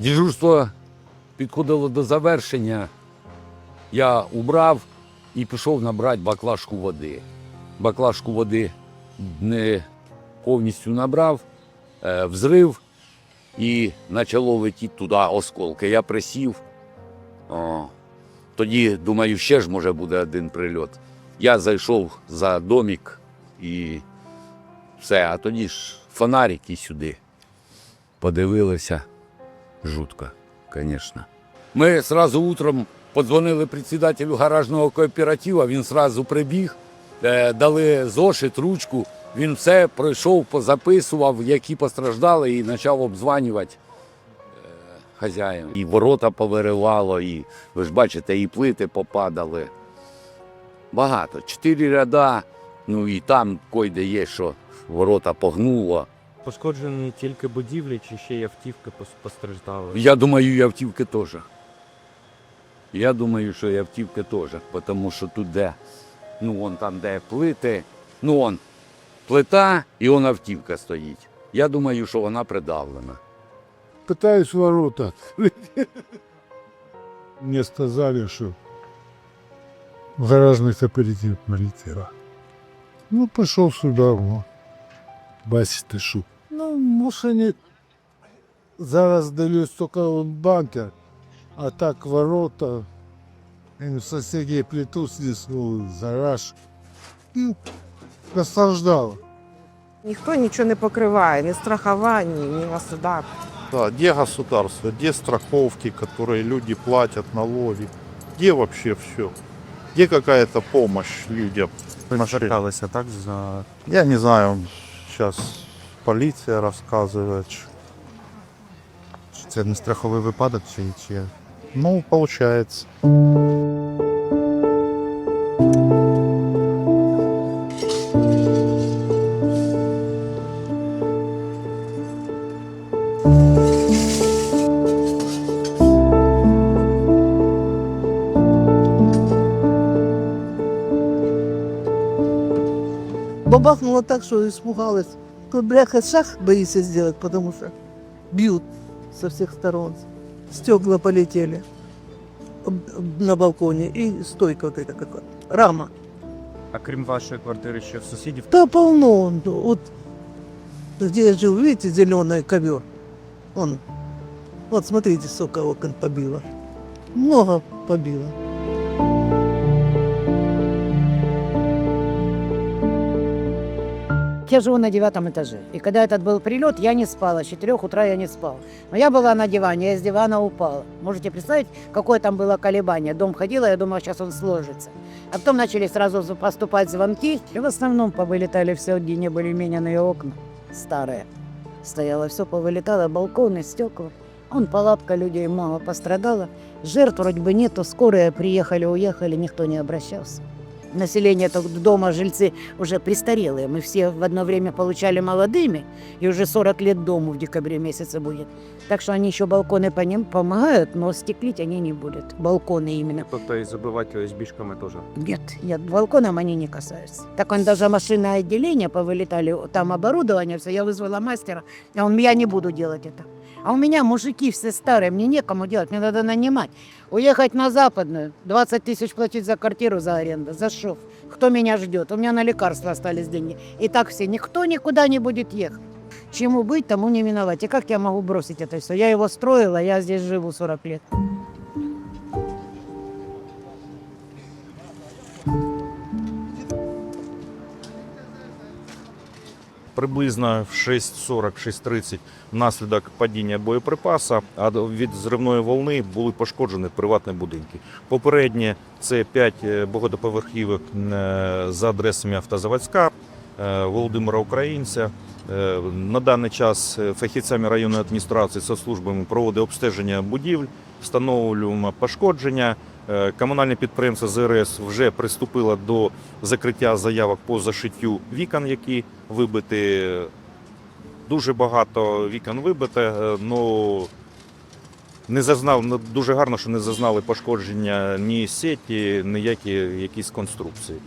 Дежурство підходило до завершення. Я убрав і пішов набрати баклажку води. Баклажку води не повністю набрав, е, взрив і почало летіти туди осколки. Я присів. О, тоді, думаю, ще ж може буде один прильот. Я зайшов за домик і все, а тоді ж фонарик і сюди. Подивилися. Жутко, звісно. Ми одразу утром подзвонили председателю гаражного кооперативу, він одразу прибіг, е, дали зошит, ручку. Він все пройшов, позаписував, які постраждали, і почав обзванювати е, хазяїн. І ворота повиривало, і ви ж бачите, і плити попадали. Багато. Чотири ряда, ну і там койде є, що ворота погнуло. Пошкоджені тільки будівлі, чи ще й автівки постраждали. Я думаю, і автівки теж. Я думаю, що і автівки теж, тому що тут де, ну вон там, де плити, ну вон плита і вон автівка стоїть. Я думаю, що вона придавлена. Пытаюсь в ворота. Мне сказали, что в гаражный кооператив полетело. Ну, пошел сюда, вот. Бачите, що. Ну, в машині зараз дивлюсь тільки от бампер, а так ворота. І сусіді плиту снесло, гараж. І постраждало. Ніхто нічого не покриває, ні страхування, ні государство. Да, где государство, где страховки, которые люди платят, налоги, где вообще все? Где какая-то помощь людям? Зверталися так за Я не знаю, сейчас поліція розказує, чи чи це не страховий випадок, чи, чи Ну, получается. Бабахнуло так, что испугалась. Такой, Бляха, шаг боится сделать, потому что бьют со всех сторон. Стекла полетели об- на балконе и стойка вот эта какая рама. а крім вашої квартири, ще в сусідів Да полно. ну, Вот где я живу, видите, зеленый ковер. Он. Вот смотрите, сколько окон побило. Много побило. Я живу на девятом этаже. И когда этот был прилет, я не спала. С 4 утра я не спала. Но я была на диване, я с дивана упала. Можете представить, какое там было колебание? Дом ходила, я думала, сейчас он сложится. А потом начали сразу поступать звонки. И в основном повылетали все одни более-менее окна. Старые. Стояло все, повылетало, балконы, стекла. Он палатка людей мало пострадала. Жертв вроде бы нету. Скорые приехали, уехали, никто не обращался. Население то дома, жильцы уже престарелые. Мы все в одно время получали молодыми, и уже 40 лет дому в декабре месяце будет. Так что они еще балконы по ним помогают, но стеклить они не будут. Балконы именно. тобто і забивати ОСБшками теж. Нет, нет, балконом они не касаются. Так он даже машинное отделение повылетали, там оборудование все, я вызвала мастера, а он, я не буду делать это. А у меня мужики все старые, мне некому делать, мне надо нанимать. Уехать на западную, 20 тысяч платить за квартиру, за аренду, за шов. Кто меня ждет? У меня на лекарства остались деньги. И так все, никто никуда не будет ехать. Чему быть, тому не миновать. И как я могу бросить это все? Я его строила, я здесь живу 40 лет. Приблизно в 6.40-6.30 внаслідок падіння боєприпаса, а від зривної волни були пошкоджені приватні будинки. Попереднє це 5 багатоповерхівок е, за адресами Автозаводська, е, Володимира Українця. Е, На даний час е, фахівцями районної адміністрації со службами проводить обстеження будівель, встановлюємо пошкодження. Е, Комунальне підприємство ЗРС вже приступило до закриття заявок по зашиттю вікон, які вибиті. Дуже багато вікон вибите, е, ну не зазнав, ну, дуже гарно, що не зазнали пошкодження ні сеті, ніякі якісь конструкції.